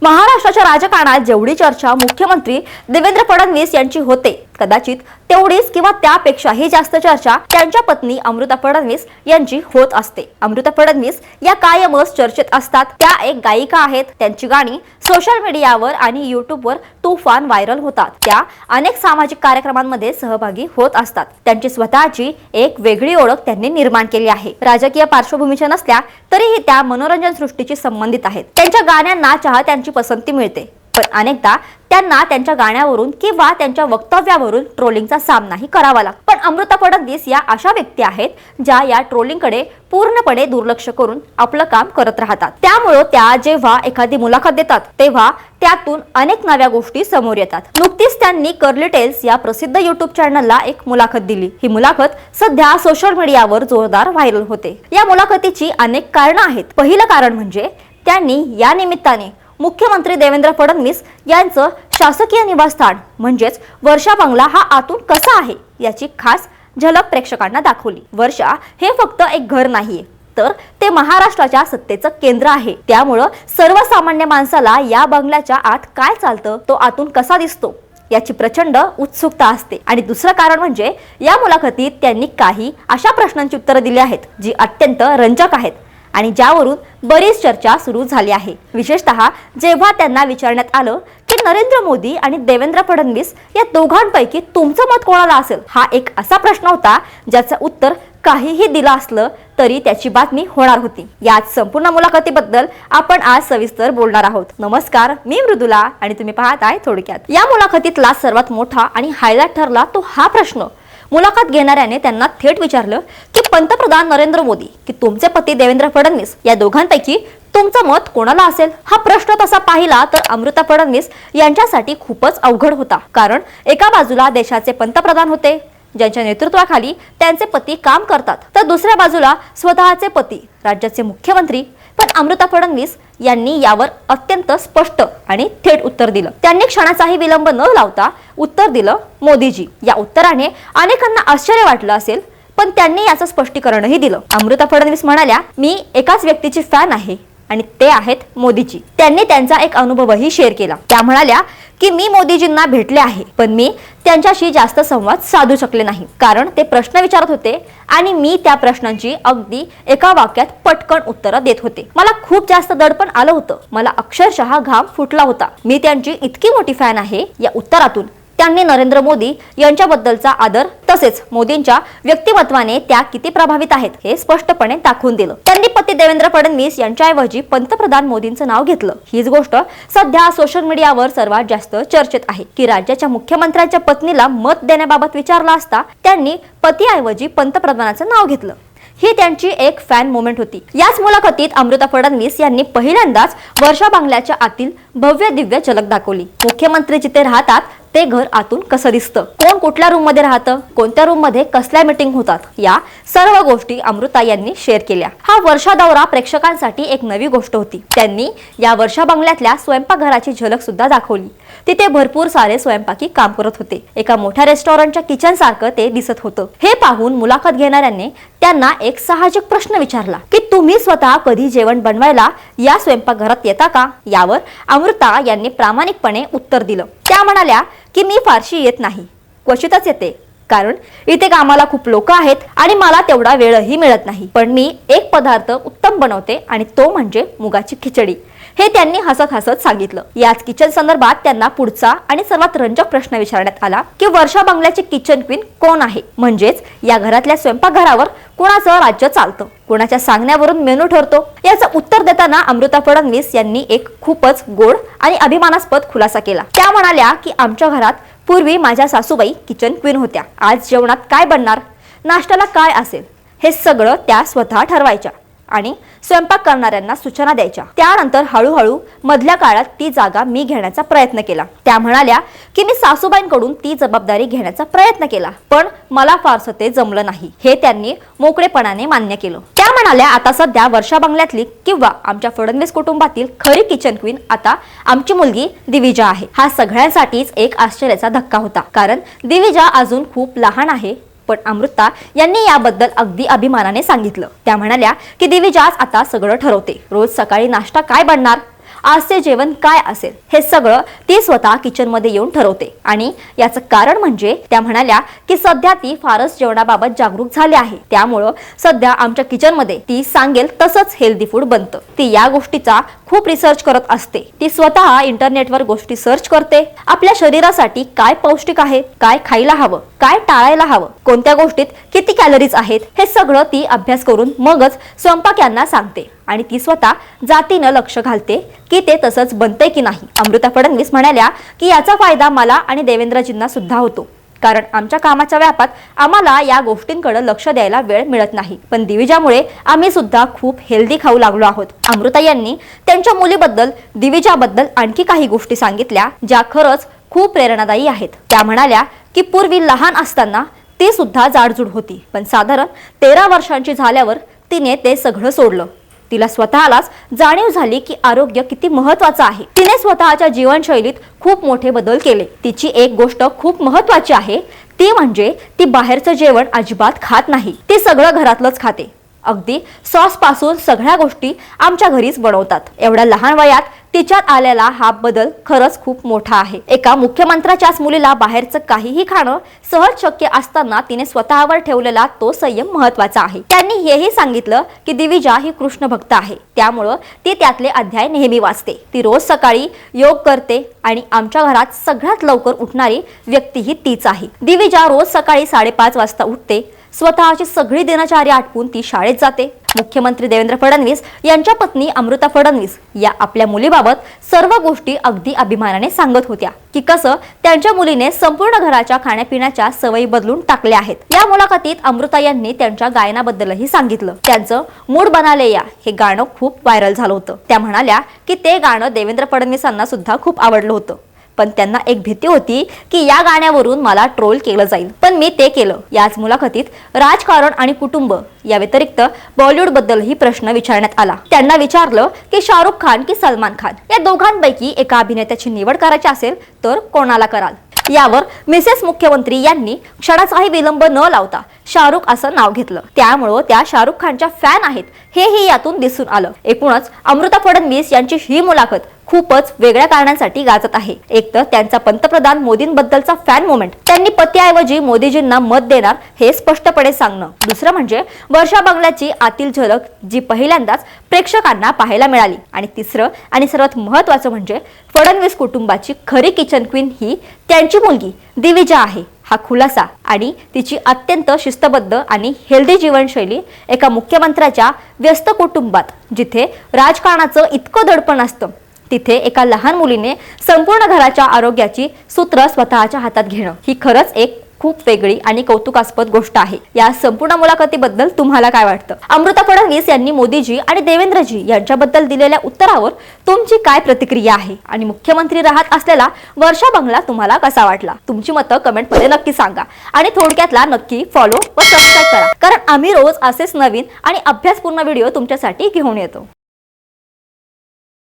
Mahalle महाराष्ट्राच्या राजकारणात जेवढी चर्चा मुख्यमंत्री देवेंद्र फडणवीस यांची होते कदाचित तेवढीच किंवा त्यापेक्षाही जास्त चर्चा त्यांच्या पत्नी अमृता फडणवीस यांची होत असते. अमृता फडणवीस या कायमच चर्चेत असतात. त्या एक गायिका आहेत. त्यांची गाणी सोशल मीडियावर आणि युट्यूबवर तुफान व्हायरल होतात. त्या अनेक सामाजिक कार्यक्रमांमध्ये सहभागी होत असतात. त्यांची स्वतःची एक वेगळी ओळख त्यांनी निर्माण केली आहे. राजकीय पार्श्वभूमीच्या नसल्या तरीही त्या मनोरंजन सृष्टीशी संबंधित आहेत. त्यांच्या गाण्यांना चाहत्यांची पसंती मिळते. पण अनेकदा त्यांना त्यांच्या गाण्यावरून किंवा त्यांच्या वक्तव्यावरून ट्रोलिंगचा सामनाही करावा लागतो. पण अमृता फडणवीस या अशा व्यक्ती आहेत ज्या या ट्रोलिंगकडे पूर्णपणे दुर्लक्ष करून आपलं काम करत राहतात. त्यामुळं त्या जेव्हा एखादी मुलाखत देतात तेव्हा त्यातून अनेक नव्या गोष्टी समोर येतात. नुकतीच त्यांनी कर्ली टेल्स या प्रसिद्ध युट्यूब चॅनलला एक मुलाखत दिली. ही मुलाखत सध्या सोशल मीडियावर जोरदार व्हायरल होते. या मुलाखतीची अनेक कारणं आहेत. पहिलं कारण म्हणजे त्यांनी या निमित्ताने मुख्यमंत्री देवेंद्र फडणवीस यांचं शासकीय निवासस्थान म्हणजेच वर्षा बंगला हा आतून कसा आहे याची खास झलक प्रेक्षकांना दाखवली. वर्षा हे फक्त एक घर नाहीये तर ते महाराष्ट्राच्या सत्तेचं केंद्र आहे. त्यामुळं सर्वसामान्य माणसाला या बंगल्याच्या आत काय चालतं तो आतून कसा दिसतो याची प्रचंड उत्सुकता असते. आणि दुसरं कारण म्हणजे या मुलाखतीत त्यांनी काही अशा प्रश्नांची उत्तरं दिली आहेत जी अत्यंत रंजक आहेत. आणि ज्यावरून बरीच चर्चा सुरू झाली आहे. विशेषतः जेव्हा त्यांना विचारण्यात आलं की नरेंद्र मोदी आणि देवेंद्र फडणवीस या दोघांपैकी तुमचं मत कोणाला असेल? हा एक असा प्रश्न होता ज्याचं उत्तर काहीही दिलं असलं तरी त्याची बातमी होणार होती. याच संपूर्ण मुलाखतीबद्दल आपण आज सविस्तर बोलणार आहोत. नमस्कार मी मृदुला आणि तुम्ही पाहत आहे थोडक्यात. या मुलाखतीतला सर्वात मोठा आणि हायलाइट ठरला तो हा प्रश्न. मुलाखत घेणाऱ्याने त्यांना थेट विचारलं की पंतप्रधान नरेंद्र मोदी की तुमचे पती देवेंद्र फडणवीस या दोघांपैकी तुमचं मत कोणाला असेल? हा प्रश्न तसा पाहिला तर अमृता फडणवीस यांच्यासाठी खूपच अवघड होता. कारण एका बाजूला देशाचे पंतप्रधान होते ज्यांच्या नेतृत्वाखाली त्यांचे पती काम करतात तर दुसऱ्या बाजूला स्वतःचे पती राज्याचे मुख्यमंत्री पण अमृता फडणवीस यांनी यावर अत्यंत स्पष्ट आणि थेट उत्तर दिलं. त्यांनी क्षणाचाही विलंब न लावता उत्तर दिलं मोदीजी. या उत्तराने अनेकांना आश्चर्य वाटलं असेल पण त्यांनी याचं स्पष्टीकरणही दिलं. अमृता फडणवीस म्हणाल्या मी एकाच व्यक्तीची फॅन आहे आणि ते आहेत मोदीजी. त्यांनी त्यांचा एक अनुभवही शेअर केला. त्या म्हणाल्या की मी मोदीजींना भेटले आहे पण मी त्यांच्याशी जास्त संवाद साधू शकले नाही. कारण ते प्रश्न विचारत होते आणि मी त्या प्रश्नांची अगदी एका वाक्यात पटकन उत्तरं देत होते. मला खूप जास्त दडपण आलं होतं. मला अक्षरशः घाम फुटला होता. मी त्यांची इतकी मोठी फॅन आहे या उत्तरातून त्यांनी नरेंद्र मोदी यांच्याबद्दलचा आदर तसेच मोदींच्या व्यक्तिमत्वाने त्या किती प्रभावित आहेत हे स्पष्टपणे दाखवून दिलं. त्यांनी देवेंद्र फडणवीस यांच्याऐवजी पंतप्रधान मोदींचं नाव घेतलं. हीच गोष्ट सध्या सोशल मीडियावर सर्वात जास्त चर्चेत आहे. की राज्याच्या मुख्यमंत्र्यांच्या पत्नीला मत देण्याबाबत विचारला असता त्यांनी पतीऐवजी पंतप्रधानाचं नाव घेतलं. ही त्यांची एक फॅन मोमेंट होती. याच मुलाखतीत अमृता फडणवीस यांनी पहिल्यांदाच वर्षा बांगल्याच्या आतील भव्य दिव्य झलक दाखवली. मुख्यमंत्री जिथे राहतात ते घर आतून कसं दिसतं? कोण कुठल्या रूममध्ये राहतं? कोणत्या रूममध्ये कसल्या मीटिंग होतात? या सर्व गोष्टी अमृता यांनी शेअर केल्या. हा वर्षा दौरा प्रेक्षकांसाठी एक नवी गोष्ट होती. त्यांनी या वर्षा बंगल्यातल्या स्वयंपाकघराची झलक सुद्धा दाखवली. तिथे भरपूर सारे स्वयंपाकी काम करत होते. एका मोठ्या रेस्टॉरंटच्या किचन सारखं ते दिसत होतं. हे पाहून मुलाखत घेणाऱ्यांनी त्यांना एक साहजिक प्रश्न विचारला की तुम्ही स्वतः कधी जेवण बनवायला या स्वयंपाकघरात येता का? यावर अमृता यांनी प्रामाणिकपणे उत्तर दिलं. त्या म्हणाल्या की मी फारशी येत नाही. क्वचितच येते. कारण इथे कामाला खूप लोक आहेत आणि मला तेवढा वेळही मिळत नाही. पण मी एक पदार्थ उत्तम बनवते आणि तो म्हणजे मुगाची खिचडी. हे त्यांनी हसत हसत सांगितलं. याच किचन संदर्भात त्यांना पुढचा आणि सर्वात रंजक प्रश्न विचारण्यात आला की वर्षा बंगल्याची किचन क्वीन कोण आहे? म्हणजेच या घरातल्या स्वयंपाकघरावर कोणाचं राज्य चालतं? कोणाच्या सांगण्यावरून मेनू ठरतो? याचं उत्तर देताना अमृता फडणवीस यांनी एक खूपच गोड आणि अभिमानास्पद खुलासा केला. त्या म्हणाल्या की आमच्या घरात पूर्वी माझ्या सासूबाई किचन क्वीन होत्या. आज जेवणात काय बनणार? नाश्त्याला काय असेल? हे सगळं त्या स्वतः ठरवायच्या. आणि स्वयंपाक करणाऱ्यांना सूचना द्यायच्या. त्यानंतर हळूहळू मधल्या काळात ती जागा मी घेण्याचा प्रयत्न केला. त्या म्हणाल्या की मी सासूबाईंकडून ती जबाबदारी घेण्याचा प्रयत्न केला पण मला फारसं ते जमलं नाही हे त्यांनी मोकळेपणाने मान्य केलं. त्या म्हणाल्या आता सध्या वर्षा बंगल्यातली किंवा आमच्या फडणवीस कुटुंबातील खरी किचन क्वीन आता आमची मुलगी दिविजा आहे. हा सगळ्यांसाठीच एक आश्चर्याचा धक्का होता कारण दिविजा अजून खूप लहान आहे पण अमृता यांनी याबद्दल अगदी अभिमानाने सांगितलं. त्या म्हणाल्या की दिविजाच आता सगळं ठरवते. रोज सकाळी नाश्ता काय बनणार? आजचे जेवण काय असेल? हे सगळं ती स्वतः किचनमध्ये येऊन ठरवते. आणि याचं कारण म्हणजे त्या म्हणाल्या की सध्या ती फारच जेवणाबाबत जागरूक झाली आहे. त्यामुळं सध्या आमच्या किचनमध्ये ती सांगेल तसंच हेल्दी फूड बनतं. ती या गोष्टीचा खूप रिसर्च करत असते. ती स्वतः इंटरनेटवर गोष्टी सर्च करते. आपल्या शरीरासाठी काय पौष्टिक आहे? काय खायला हवं? काय टाळायला हवं? कोणत्या गोष्टीत किती कॅलरीज आहेत? हे सगळं ती अभ्यास करून मगच स्वयंपाक यांना सांगते. आणि ती स्वतः जातीनं लक्ष घालते की ते तसंच बनतंय की नाही. अमृता फडणवीस म्हणाल्या की याचा फायदा मला आणि देवेंद्रजींना सुद्धा होतो. कारण आमच्या कामाच्या व्यापात आम्हाला या गोष्टींकडे लक्ष द्यायला वेळ मिळत नाही. पण दिविजामुळे आम्ही सुद्धा खूप हेल्दी खाऊ लागलो आहोत. अमृता यांनी त्यांच्या मुलीबद्दल दिविजाबद्दल आणखी काही गोष्टी सांगितल्या ज्या खरंच खूप प्रेरणादायी आहेत. त्या म्हणाल्या की पूर्वी लहान असताना ती सुद्धा जाडजूड होती. पण साधारण तेरा वर्षांची झाल्यावर तिने ते सगळं सोडलं. तिला स्वतःलाच जाणीव झाली की आरोग्य किती महत्वाचं आहे. तिने स्वतःच्या जीवनशैलीत खूप मोठे बदल केले. तिची एक गोष्ट खूप महत्वाची आहे ती म्हणजे ती बाहेरचं जेवण अजिबात खात नाही. ती सगळं घरातलंच खाते. अगदी सॉसपासून सगळ्या गोष्टी आमच्या घरीच बनवतात. एवढ्या लहान वयात तिच्यात आलेला हा बदल खरंच खूप मोठा आहे. एका मुख्यमंत्र्याच्याच मुलीला बाहेरचं काहीही खाणं सहज शक्य असताना तिने स्वतःवर ठेवलेला तो संयम महत्त्वाचा आहे. त्यांनी हेही सांगितलं की दिविजा ही कृष्ण भक्त आहे. त्यामुळं ती त्यातले अध्याय नेहमी वाचते. ती रोज सकाळी योग करते आणि आमच्या घरात सगळ्यात लवकर उठणारी व्यक्ती ही तीच आहे. दिविजा रोज सकाळी साडेपाच वाजता उठते स्वतःची सगळी दिनचारी आटपून ती शाळेत जाते. मुख्यमंत्री देवेंद्र फडणवीस यांच्या पत्नी अमृता फडणवीस या आपल्या मुलीबाबत सर्व गोष्टी अगदी अभिमानाने सांगत होत्या. की कसं त्यांच्या मुलीने संपूर्ण घराच्या खाण्यापिण्याच्या सवयी बदलून टाकल्या आहेत. या मुलाखतीत अमृता यांनी त्यांच्या गायनाबद्दलही सांगितलं. त्यांचं मूड बनाले या हे गाणं खूप व्हायरल झालं होतं. त्या म्हणाल्या की ते गाणं देवेंद्र फडणवीसांना सुद्धा खूप आवडलं होतं. पण त्यांना एक भीती होती की या गाण्यावरून मला ट्रोल केलं जाईल. पण मी ते केलं. याच मुलाखतीत राजकारण आणि कुटुंब या व्यतिरिक्त बॉलिवूड बद्दलही प्रश्न विचारण्यात आला. त्यांना विचारलं की शाहरुख खान की सलमान खान? या दोघांपैकी एका अभिनेत्याची निवड करायची असेल तर कोणाला कराल? यावर मिसेस मुख्यमंत्री यांनी क्षणाचाही विलंब न लावता शाहरुख असं नाव घेतलं. त्यामुळं त्या शाहरुख खानच्या फॅन आहेत हेही यातून दिसून आलं. एकूणच अमृता फडणवीस यांची ही मुलाखत खूपच वेगळ्या कारणांसाठी गाजत आहे. एक तर त्यांचा पंतप्रधान मोदींबद्दलचा फॅन मोमेंट त्यांनी पतीऐवजी मोदीजींना मत देणार हे स्पष्टपणे सांगणं. दुसरं म्हणजे वर्षा बंगल्याची आतील झलक जी पहिल्यांदाच प्रेक्षकांना पाहायला मिळाली. आणि तिसरं आणि सर्वात महत्वाचं म्हणजे फडणवीस कुटुंबाची खरी किचन क्वीन ही त्यांची मुलगी दिविजा आहे. हा खुलासा आणि तिची अत्यंत शिस्तबद्ध आणि हेल्दी जीवनशैली एका मुख्यमंत्र्याच्या व्यस्त कुटुंबात जिथे राजकारणाचं इतकं दडपण असतं तिथे एका लहान मुलीने संपूर्ण घराच्या आरोग्याची सूत्र स्वतःच्या हातात घेणं. ही खरंच एक खूप वेगळी आणि कौतुकास्पद गोष्ट आहे. या संपूर्ण मुलाखतीबद्दल तुम्हाला काय वाटतं? अमृता फडणवीस यांनी मोदीजी आणि देवेंद्रजी यांच्याबद्दल दिलेल्या उत्तरावर तुमची काय प्रतिक्रिया आहे? आणि मुख्यमंत्री राहत असलेला वर्षा बंगला तुम्हाला कसा वाटला? तुमची मतं कमेंटमध्ये नक्की सांगा. आणि थोडक्यातला नक्की फॉलो व सबस्क्राईब करा. कारण आम्ही रोज असेच नवीन आणि अभ्यासपूर्ण व्हिडिओ तुमच्यासाठी घेऊन येतो.